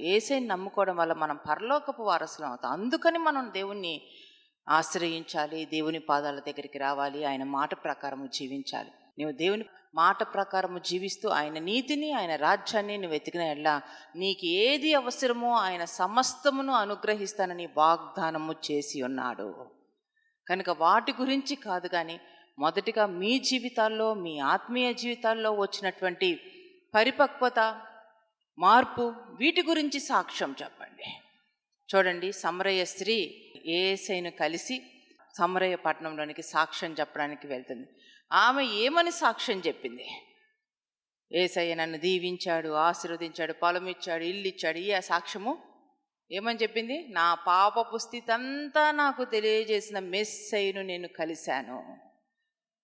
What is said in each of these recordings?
ఏసైని నమ్ముకోవడం వల్ల మనం పరలోకపు వారసులం అవుతాం. అందుకని మనం దేవుణ్ణి ఆశ్రయించాలి దేవుని పాదాల దగ్గరికి రావాలి ఆయన మాట ప్రకారము జీవించాలి. నువ్వు దేవుని మాట ప్రకారము జీవిస్తూ ఆయన నీతిని ఆయన రాజ్యాన్ని నువ్వు వెతికిన ఎలా నీకు ఏది అవసరమో ఆయన సమస్తమును అనుగ్రహిస్తానని వాగ్దానము చేసి ఉన్నాడు. కనుక వాటి గురించి కాదు కానీ మొదటిగా మీ జీవితాల్లో మీ ఆత్మీయ జీవితాల్లో వచ్చినటువంటి పరిపక్వత మార్పు వీటి గురించి సాక్ష్యం చెప్పండి. చూడండి సమరయ్య స్త్రీ ఏసైను కలిసి సమరయ్య పట్టణంలోనికి సాక్ష్యం చెప్పడానికి వెళ్తుంది. ఆమె ఏమని సాక్ష్యం చెప్పింది? ఏసయ్య నన్ను దీవించాడు ఆశీర్వదించాడు పొలం ఇచ్చాడు ఇల్లు ఇచ్చాడు ఈ సాక్ష్యము ఏమని చెప్పింది? నా పాపపు స్థితి అంతా నాకు తెలియజేసిన మెస్సైను నేను కలిశాను.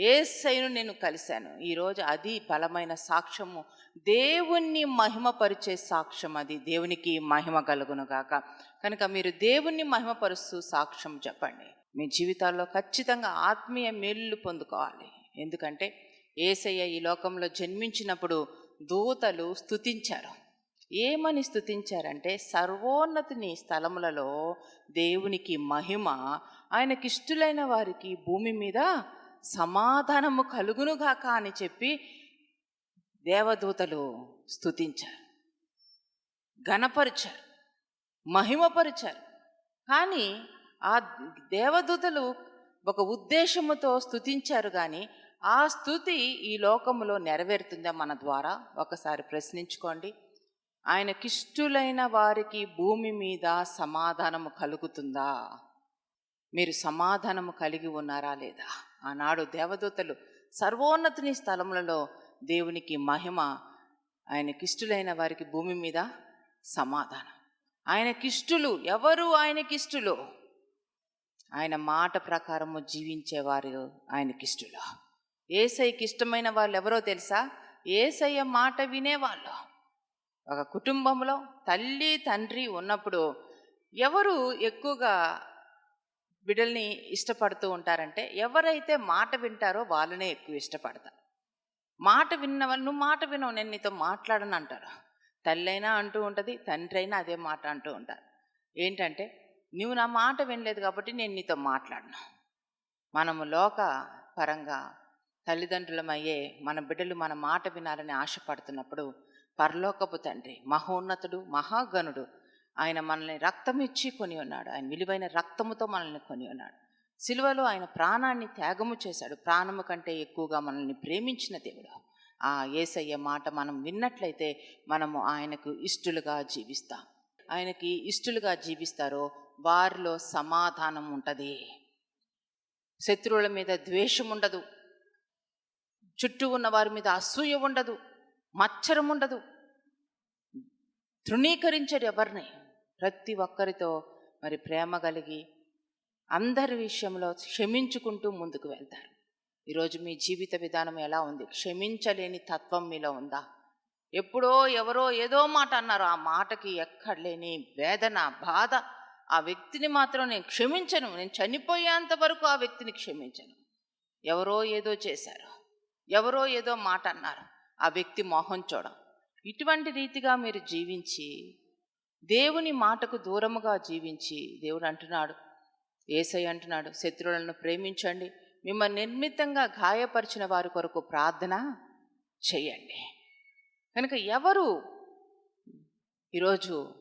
ఏసైను నేను కలిశాను. ఈరోజు అది బలమైన సాక్ష్యము. దేవుణ్ణి మహిమపరిచే సాక్ష్యం అది. దేవునికి మహిమ కలుగునుగాక కనుక మీరు దేవుణ్ణి మహిమపరుస్తూ సాక్ష్యం చెప్పండి. మీ జీవితాల్లో ఖచ్చితంగా ఆత్మీయ మేలు పొందుకోవాలి. ఎందుకంటే ఏసయ్య ఈ లోకంలో జన్మించినప్పుడు దూతలు స్థుతించారు ఏమని స్థుతించారంటే సర్వోన్నతిని స్థలములలో దేవునికి మహిమ ఆయనకిష్టులైన వారికి భూమి మీద సమాధానము కలుగునుగాక అని చెప్పి దేవదూతలు స్థుతించారు ఘనపరిచారు. మహిమపరిచారు. కానీ ఆ దేవదూతలు ఒక ఉద్దేశముతో స్థుతించారు కానీ ఆ స్థుతి ఈ లోకములో నెరవేరుతుందా మన ద్వారా? ఒకసారి ప్రశ్నించుకోండి. ఆయనకిష్టులైన వారికి భూమి మీద సమాధానము కలుగుతుందా? మీరు సమాధానము కలిగి ఉన్నారా లేదా? ఆనాడు దేవదూతలు సర్వోన్నతిని స్థలములలో దేవునికి మహిమ ఆయనకిష్టులైన వారికి భూమి మీద సమాధానం. ఆయనకిష్టులు ఎవరు ఆయనకిష్టులు ఆయన మాట ప్రకారము జీవించేవారు ఆయనకిష్టులు ఏసైకి ఇష్టమైన వాళ్ళు ఎవరో తెలుసా? ఏసయ్య మాట వినేవాళ్ళు. ఒక కుటుంబంలో తల్లి తండ్రి ఉన్నప్పుడు ఎవరు ఎక్కువగా బిడ్డల్ని ఇష్టపడుతూ ఉంటారంటే ఎవరైతే మాట వింటారో వాళ్ళనే ఎక్కువ ఇష్టపడతారు. మాట విన్న నువ్వు మాట వినవు నేను నీతో మాట్లాడను అంటారు. తల్లైనా అంటూ ఉంటుంది తండ్రి అయినా అదే మాట అంటూ ఉంటారు. ఏంటంటే నువ్వు నా మాట వినలేదు కాబట్టి నేను నీతో మాట్లాడను. మనము లోక పరంగా తల్లిదండ్రులమయ్యే మన బిడ్డలు మన మాట వినాలని ఆశపడుతున్నప్పుడు పరలోకపు తండ్రి మహోన్నతుడు మహాగణుడు ఆయన మనల్ని రక్తం ఇచ్చి కొని ఉన్నాడు. ఆయన విలువైన రక్తముతో మనల్ని కొని ఉన్నాడు. సిలువలో ఆయన ప్రాణాన్ని త్యాగము చేశాడు. ప్రాణము కంటే ఎక్కువగా మనల్ని ప్రేమించిన దేవుడు. ఆ ఏసయ్య మాట మనం విన్నట్లయితే మనము ఆయనకు ఇష్టలుగా జీవిస్తాం. ఆయనకి ఇష్టలుగా జీవిస్తారో వారిలో సమాధానం ఉంటుంది. శత్రువుల మీద ద్వేషం ఉండదు. చుట్టూ ఉన్న వారి మీద అసూయ ఉండదు. మచ్చరం ఉండదు. తృణీకరించరు ఎవరిని. ప్రతి ఒక్కరితో మరి ప్రేమ కలిగి అందరి విషయంలో క్షమించుకుంటూ ముందుకు వెళ్తారు. ఈరోజు మీ జీవిత విధానం ఎలా ఉంది? క్షమించలేని తత్వం మీలో ఉందా? ఎప్పుడో ఎవరో ఏదో మాట అన్నారు. ఆ మాటకి ఎక్కడ లేని వేదన బాధ. ఆ వ్యక్తిని మాత్రం నేను క్షమించను. నేను చనిపోయేంత వరకు ఆ వ్యక్తిని క్షమించను. ఎవరో ఏదో చేశారు. ఎవరో ఏదో మాట అన్నారు. ఆ వ్యక్తి మోహం చూడం. ఇటువంటి రీతిగా మీరు జీవించి దేవుని మాటకు దూరముగా జీవించి దేవుడు అంటున్నాడు. ఏసై అంటున్నాడు శత్రువులను ప్రేమించండి మిమ్మల్ని నిర్మితంగా గాయపరిచిన వారి కొరకు ప్రార్థన చేయండి. కనుక ఎవరు ఈరోజు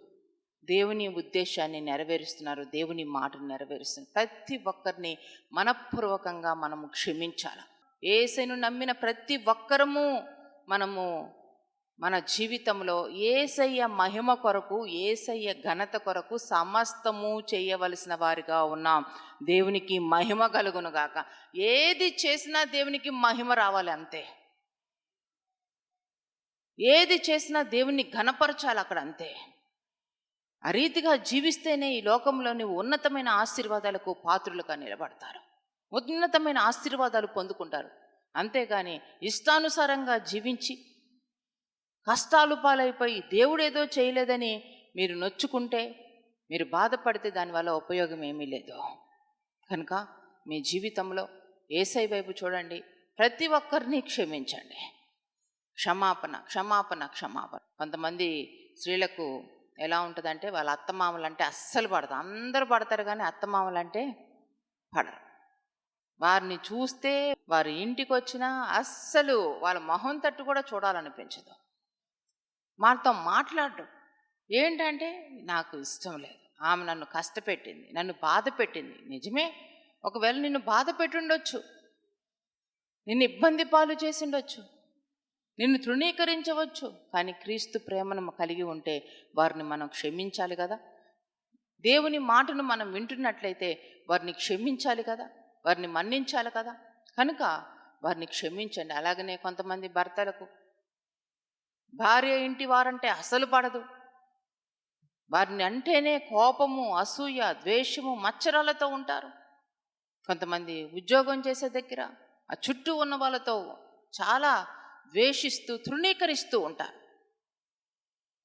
దేవుని ఉద్దేశాన్ని నెరవేరుస్తున్నారు దేవుని మాటను నెరవేరుస్తున్నారు? ప్రతి ఒక్కరిని మనపూర్వకంగా మనము క్షమించాలి? ఏసైను నమ్మిన ప్రతి ఒక్కరము మనము మన జీవితంలో ఏసయ్య మహిమ కొరకు ఏసయ్య ఘనత కొరకు సమస్తము చేయవలసిన వారిగా ఉన్నాం. దేవునికి మహిమ కలుగును గాక. ఏది చేసినా దేవునికి మహిమ రావాలి అంతే. ఏది చేసినా దేవుని ఘనపరచాలి అక్కడ అంతే. ఆ రీతిగా జీవిస్తేనే ఈ లోకంలోని ఉన్నతమైన ఆశీర్వాదాలకు పాత్రులుగా నిలబడతారు. ఉన్నతమైన ఆశీర్వాదాలు పొందుకుంటారు. అంతేగాని ఇష్టానుసారంగా జీవించి కష్టాలు పాలైపోయి దేవుడేదో చేయలేదని మీరు నొచ్చుకుంటే మీరు బాధపడితే దానివల్ల ఉపయోగం ఏమీ లేదు. కనుక మీ జీవితంలో ఏసై వైపు చూడండి. ప్రతి ఒక్కరిని క్షమించండి. క్షమాపణ క్షమాపణ క్షమాపణ. కొంతమంది స్త్రీలకు ఎలా ఉంటుందంటే వాళ్ళ అత్తమామలు అంటే అస్సలు పడదు. అందరూ పడతారు కానీ అత్తమామలు అంటే పడరు. వారిని చూస్తే వారి ఇంటికి వచ్చినా అస్సలు వాళ్ళ మొహం తట్టు కూడా చూడాలనిపించదు. వాళ్ళతో మాట్లాడరు ఏంటంటే నాకు ఇష్టం లేదు. ఆమె నన్ను కష్టపెట్టింది నన్ను బాధ పెట్టింది. నిజమే? ఒకవేళ నిన్ను బాధ పెట్టుండొచ్చు. నిన్ను ఇబ్బంది పాలు చేసిండొచ్చు. నిన్ను తృణీకరించవచ్చు. కానీ క్రీస్తు ప్రేమను కలిగి ఉంటే వారిని మనం క్షమించాలి కదా? దేవుని మాటను మనం వింటున్నట్లయితే వారిని క్షమించాలి కదా? వారిని మన్నించాలి కదా? కనుక వారిని క్షమించండి. అలాగనే కొంతమంది భర్తలకు భార్య ఇంటి వారంటే అసలు పడదు. వారిని అంటేనే కోపము అసూయ ద్వేషము మచ్చరాలతో ఉంటారు. కొంతమంది ఉద్యోగం చేసే దగ్గర ఆ చుట్టూ ఉన్న వాళ్ళతో చాలా ద్వేషిస్తూ తృణీకరిస్తూ ఉంటారు.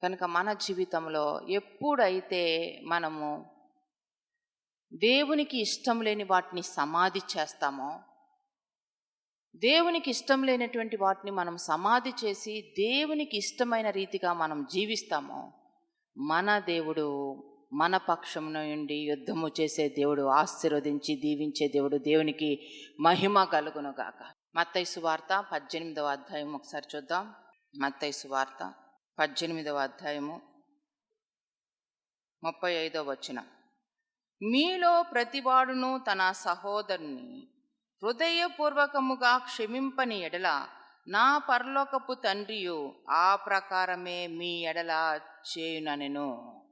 కనుక మన జీవితంలో ఎప్పుడైతే మనము దేవునికి ఇష్టం లేని వాటిని సమాధి చేస్తామో దేవునికి ఇష్టం లేనటువంటి వాటిని మనం సమాధి చేసి దేవునికి ఇష్టమైన రీతిగా మనం జీవిస్తామో మన దేవుడు మన పక్షం నుండి యుద్ధము చేసే దేవుడు ఆశీర్వదించి దీవించే దేవుడు దేవునికి మహిమ కలుగునుగాక. మత్తైసు వార్త పద్దెనిమిదవ అధ్యాయం ఒకసారి చూద్దాం. మత్తైసు వార్త పద్దెనిమిదవ అధ్యాయము ముప్పై ఐదవ వచనం. మీలో ప్రతివాడును తన సహోదరుని హృదయపూర్వకముగా క్షమింపని ఎడల నా పరలోకపు తండ్రియు ఆ ప్రకారమే మీ ఎడల చేయుననెను.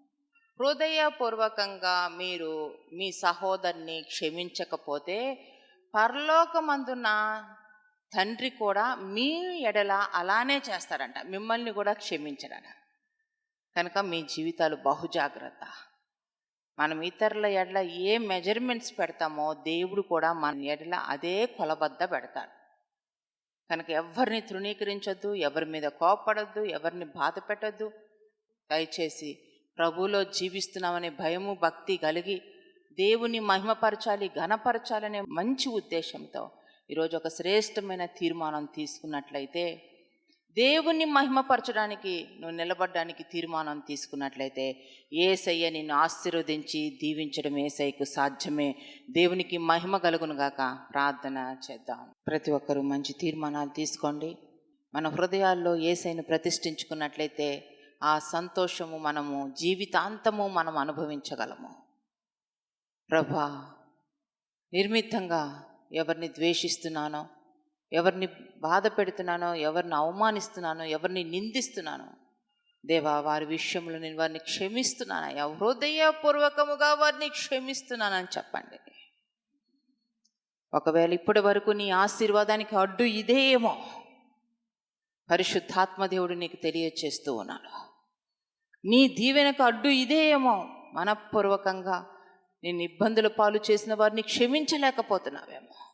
హృదయపూర్వకంగా మీరు మీ సహోదరుని క్షమించకపోతే పరలోకమందున తండ్రి కూడా మీ ఎడల అలానే చేస్తారంట. మిమ్మల్ని కూడా క్షమించడట కనుక మీ జీవితాలు బహుజాగ్రత్త. మనం ఇతరుల ఎడల ఏ మెజర్మెంట్స్ పెడతామో దేవుడు కూడా మన ఎడల అదే కొలబద్ద పెడతాడు. కనుక ఎవరిని తృణీకరించొద్దు ఎవరి మీద కోపపడొద్దు ఎవరిని బాధ పెట్టద్దు. దయచేసి ప్రభువులో జీవిస్తున్నామనే భయము భక్తి కలిగి దేవుని మహిమపరచాలి ఘనపరచాలనే మంచి ఉద్దేశంతో ఈరోజు ఒక శ్రేష్టమైన తీర్మానం తీసుకున్నట్లయితే దేవుణ్ణి మహిమపరచడానికి నువ్వు నిలబడడానికి తీర్మానం తీసుకున్నట్లయితే ఏసయ్య నిన్ను ఆశీర్వదించి దీవించడం ఏసయ్యకు సాధ్యమే. దేవునికి మహిమ కలుగునుగాక ప్రార్థన చేద్దాం. ప్రతి ఒక్కరూ మంచి తీర్మానాలు తీసుకోండి. మన హృదయాల్లో ఏసైను ప్రతిష్ఠించుకున్నట్లయితే ఆ సంతోషము మనము జీవితాంతము మనం అనుభవించగలము. ప్రభా నిర్మితంగా ఎవరిని ద్వేషిస్తున్నానో ఎవరిని బాధ పెడుతున్నానో ఎవరిని అవమానిస్తున్నానో ఎవరిని నిందిస్తున్నానో. దేవా వారి విషయంలో నేను వారిని క్షమిస్తున్నానయ్యా హృదయపూర్వకముగా వారిని క్షమిస్తున్నానని చెప్పండి. ఒకవేళ ఇప్పటి వరకు నీ ఆశీర్వాదానికి అడ్డు ఇదేమో పరిశుద్ధాత్మదేవుడు నీకు తెలియచేస్తూ ఉన్నాడు. నీ దీవెనకు అడ్డు ఇదేమో మనపూర్వకంగా నేను ఇబ్బందుల పాలు చేసిన వారిని క్షమించలేకపోతున్నావేమో.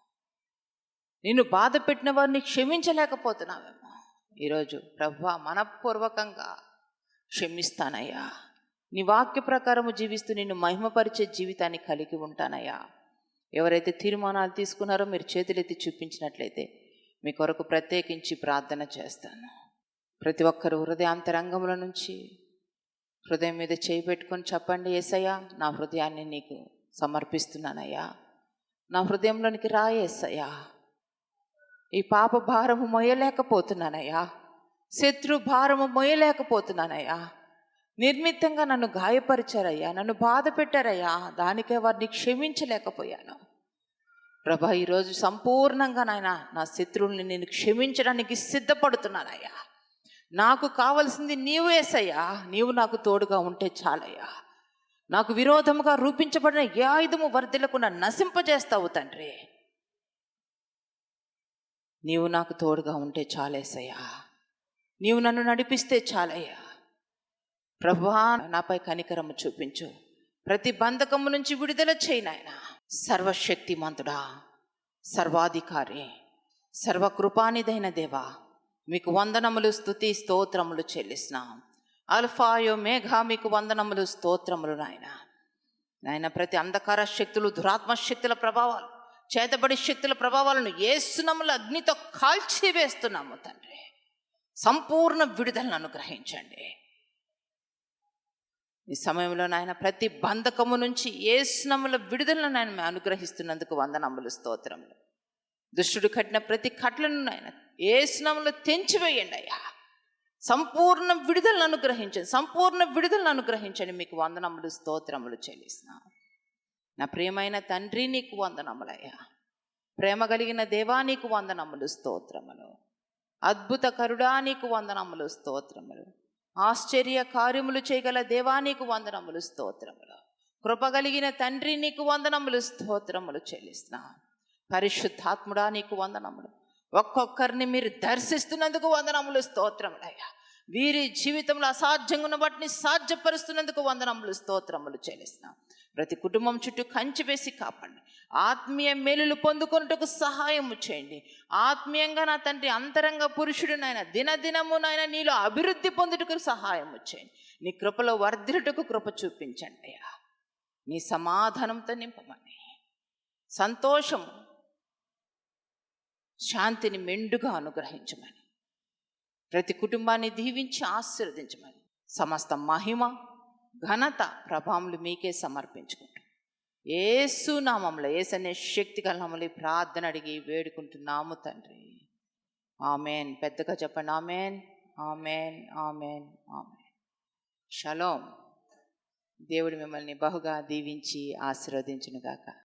నిన్ను బాధ పెట్టిన వారిని క్షమించలేకపోతున్నావేమో. ఈరోజు ప్రభా మనపూర్వకంగా క్షమిస్తానయ్యా. నీ వాక్య ప్రకారము జీవిస్తూ నిన్ను మహిమపరిచే జీవితాన్ని కలిగి ఉంటానయ్యా. ఎవరైతే తీర్మానాలు తీసుకున్నారో మీరు చేతులెత్తి చూపించినట్లయితే మీ కొరకు ప్రత్యేకించి ప్రార్థన చేస్తాను. ప్రతి ఒక్కరు హృదయాంతరంగముల నుంచి హృదయం మీద చేయి పెట్టుకొని చెప్పండి ఏసయ్యా నా హృదయాన్ని నీకు సమర్పిస్తున్నానయ్యా. నా హృదయంలోనికి రా ఏసయ్యా. ఈ పాప భారము మొయ్యలేకపోతున్నానయ్యా. శత్రు భారము మొయ్యలేకపోతున్నానయ్యా. నిర్మితంగా నన్ను గాయపరిచారయ్యా. నన్ను బాధ పెట్టారయ్యా. దానికే వారిని క్షమించలేకపోయాను. ప్రభా ఈరోజు సంపూర్ణంగా నాయన నా శత్రువుల్ని నేను క్షమించడానికి సిద్ధపడుతున్నానయ్యా. నాకు కావలసింది నీవు వేసయ్యా నీవు నాకు తోడుగా ఉంటే చాలయ్యా. నాకు విరోధముగా రూపించబడిన ఏ ఆయుధము వర్ధిలకుండా నశింపజేస్తావు తండ్రి. నీవు నాకు తోడుగా ఉంటే చాలేసయ్యా. నీవు నన్ను నడిపిస్తే చాలయ్యా. ప్రభా నాపై కనికరము చూపించు. ప్రతి బంధకము నుంచి విడుదల చేయి నాయన. సర్వశక్తిమంతుడా సర్వాధికారి సర్వకృపానిదైన దేవా మీకు వందనములు స్తుతి స్తోత్రములు చెల్లిస్తున్నాం. అల్ఫాయో మేఘ మీకు వందనములు స్తోత్రములు నాయన. నాయన ప్రతి అంధకార శక్తులు దురాత్మ శక్తుల ప్రభావాలు చేతబడి శక్తుల ప్రభావాలను ఏసునముల అగ్నితో కాల్చి వేస్తున్నాము తండ్రి. సంపూర్ణ విడుదలను అనుగ్రహించండి. ఈ సమయంలో నాయన ప్రతి బంధకము నుంచి ఏ స్నముల విడుదలను నాయన మేము అనుగ్రహిస్తున్నందుకు వందనములు స్తోత్రములు. దుష్టుడు కట్టిన ప్రతి కట్లను నాయన ఏ స్నములు తెంచివేయండి అయ్యా. సంపూర్ణ విడుదలను అనుగ్రహించండి సంపూర్ణ విడుదలను అనుగ్రహించండి మీకు వందనములు స్తోత్రములు చెల్లిస్తున్నాను నా ప్రేమైన తండ్రి నీకు వందనములయ్యా. ప్రేమ కలిగిన దేవా నీకు వందనములు స్తోత్రములు. అద్భుత కరుడా నీకు వందనములు స్తోత్రములు. ఆశ్చర్య కార్యములు చేయగల దేవా నీకు వందనములు స్తోత్రములు. కృప కలిగిన తండ్రి నీకు వందనములు స్తోత్రములు చెల్లిస్తున్నా. పరిశుద్ధాత్ముడా నీకు వందనములు. ఒక్కొక్కరిని మీరు దర్శిస్తున్నందుకు వందనములు స్తోత్రములయ్యా. వీరి జీవితంలో అసాధ్యంగా వాటిని సాధ్యపరుస్తున్నందుకు వందనములు స్తోత్రములు చెల్లిస్తున్నాం. ప్రతి కుటుంబం చుట్టూ కంచి వేసి కాపాడండి. ఆత్మీయ మేలులు పొందుకొనుటకు సహాయం చేయండి. ఆత్మీయంగా నా తండ్రి అంతరంగ పురుషుడు నాయన దినదినము నాయన నీలో అభివృద్ధి పొందుటకు సహాయం చేయండి. నీ కృపలో వర్ధిల్లుటకు కృప చూపించండి అయ్యా. నీ సమాధానంతో నింపమని. సంతోషం శాంతిని మెండుగా అనుగ్రహించమని. ప్రతి కుటుంబాన్ని దీవించి ఆశీర్వదించమని. సమస్త మహిమ ఘనత ప్రభావములు మీకే సమర్పించుకుంటాం. ఏసు నామంలో ఏసనే శక్తి కలమలు ప్రార్థన అడిగి వేడుకుంటున్నాము తండ్రి. ఆమెన్. పెద్దగా చెప్పండి amen. Amen amen amen. Shalom దేవుడు మిమ్మల్ని బహుగా దీవించి ఆశీర్వదించునుగాక.